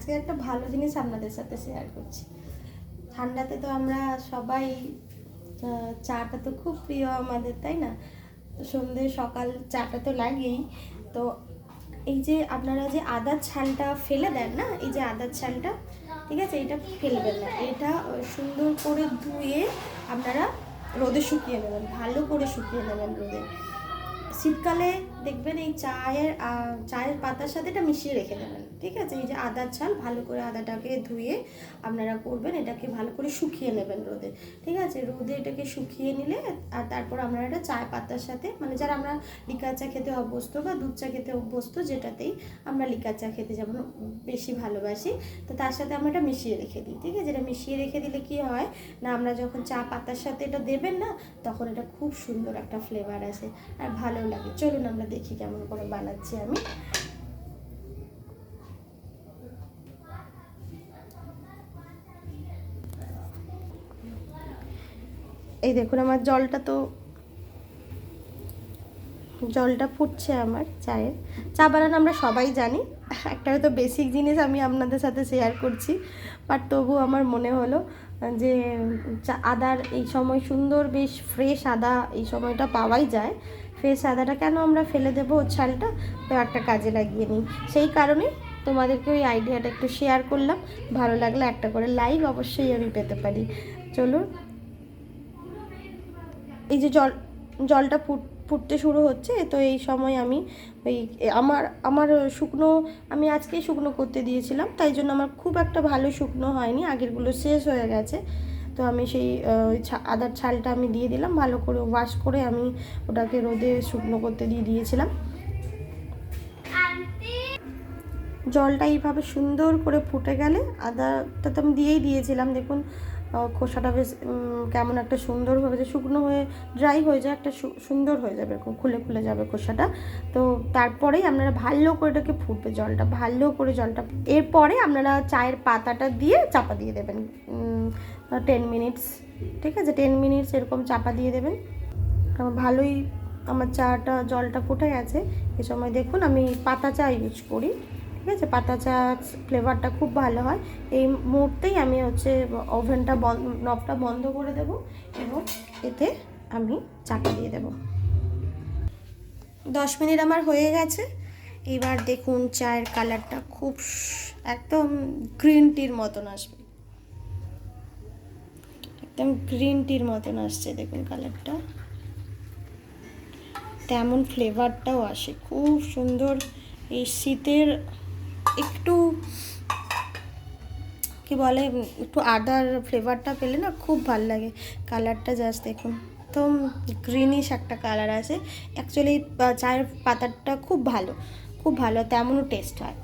আজকে একটা ভালো জিনিস আপনাদের সাথে শেয়ার করছি। ঠান্ডাতে তো আমরা সবাই চাটা তো খুব প্রিয় আমাদের, তাই না? সন্ধে, সকাল চাটা তো লাগেই। তো এই যে আপনারা যে আদার ছালটা ফেলে দেন না, এই যে আদার ছালটা, ঠিক আছে? এটা ফেলবেন না। এটা সুন্দর করে ধুয়ে আপনারা রোদে শুকিয়ে নেবেন, ভালো করে শুকিয়ে নেবেন রোদে। শীতকালে দেখবেন এই চায়ের চায়ের পাতার সাথে এটা মিশিয়ে রেখে দেবেন, ঠিক আছে? এই যে আদার ছাল ভালো করে আদাটাকে ধুয়ে আপনারা করবেন, এটাকে ভালো করে শুকিয়ে নেবেন রোদে, ঠিক আছে? রোদে এটাকে শুকিয়ে নিলে, আর তারপর আমরা এটা চায় পাতার সাথে মানে যারা আমরা লিকার চা খেতে অভ্যস্ত বা দুধ চা খেতে অভ্যস্ত, যেটাতেই আমরা লিকার চা খেতে যেমন বেশি ভালোবাসি, তো তার সাথে আমরা এটা মিশিয়ে রেখে দিই, ঠিক আছে? এটা মিশিয়ে রেখে দিলে কি হয় না, আমরা যখন চা পাতার সাথে এটা দেবেন না, তখন এটা খুব সুন্দর একটা ফ্লেভার আসে, আর ভালো লাগে। চলুন আমরা দেখি কেমন করে বানাচ্ছি আমি। এই দেখুন, আমার জলটা তো জলটা ফুটছে আমার চায়ের। চা বানানো আমরা সবাই জানি একটা হয়তো বেসিক জিনিস আমি আপনাদের সাথে শেয়ার করছি বাট তবু আমার মনে হলো যে আদার এই সময় সুন্দর বেশ ফ্রেশ আদা এই সময়টা পাওয়াই যায়। ফ্রেশ আদাটা কেন আমরা ফেলে দেবো? ওর ছালটা তো একটা কাজে লাগিয়ে নিই। সেই কারণে তোমাদেরকে ওই আইডিয়াটা একটু শেয়ার করলাম। ভালো লাগলে একটা করে লাইক অবশ্যই আমি পেতে পারি। চলুন এই যে জল, জলটা ফুট, ফুটতে শুরু হচ্ছে, তো এই সময় আমি ওই, আমার আমার শুকনো, আমি আজকেই শুকনো করতে দিয়েছিলাম। তাই জন্য আমার খুব একটা ভালো শুকনো হয়নি। আগেরগুলো শেষ হয়ে গেছে। তো আমি সেই ওই আদার ছালটা আমি দিয়ে দিলাম, ভালো করে ওয়াশ করে আমি ওটাকে রোদে শুকনো করতে দিয়ে দিয়েছিলাম। জলটা এইভাবে সুন্দর করে ফুটে গেলে আদাটা তো আমি দিয়েই দিয়েছিলাম। দেখুন খোসাটা বেশ কেমন একটা সুন্দরভাবে যে শুকনো হয়ে ড্রাই হয়ে যায়, একটা সুন্দর হয়ে যাবে এরকম, খুলে খুলে যাবে খোসাটা। তো তারপরেই আপনারা ভালো করে এটাকে ফুটবে জলটা, ভালো করে জলটা এরপরে আপনারা চায়ের পাতাটা দিয়ে চাপা দিয়ে দেবেন টেন মিনিটস ঠিক আছে? টেন মিনিটস এরকম চাপা দিয়ে দেবেন। ভালোই, আমার চাটা, জলটা ফুটে গেছে। এ সময় দেখুন, আমি পাতা চা ইউজ করি। ঠিক আছে? পাতা চা ফ্লেভারটা খুব ভালো হয়। এই মুহূর্তেই আমি হচ্ছে ওভেনটা বন্ধ নবটা বন্ধ করে দেব এবং এতে আমি চাটা দিয়ে দেব। দশ মিনিট আমার হয়ে গেছে। এবার দেখুন চায়ের কালারটা খুব একদম গ্রিন টির মতন আসবে। একদম গ্রিন টির মতন আসছে, দেখুন কালারটা। তেমন ফ্লেভারটাও আসে। খুব সুন্দর এই শীতের একটু, কি বলে, একটু আদার ফ্লেভারটা পেলে না খুব ভালো লাগে। কালারটা জাস্ট দেখুন, একদম গ্রিনিশ একটা কালার আছে। অ্যাকচুয়ালি চায়ের পাতাটা খুব ভালো খুব ভালো, তেমনও টেস্ট হয়।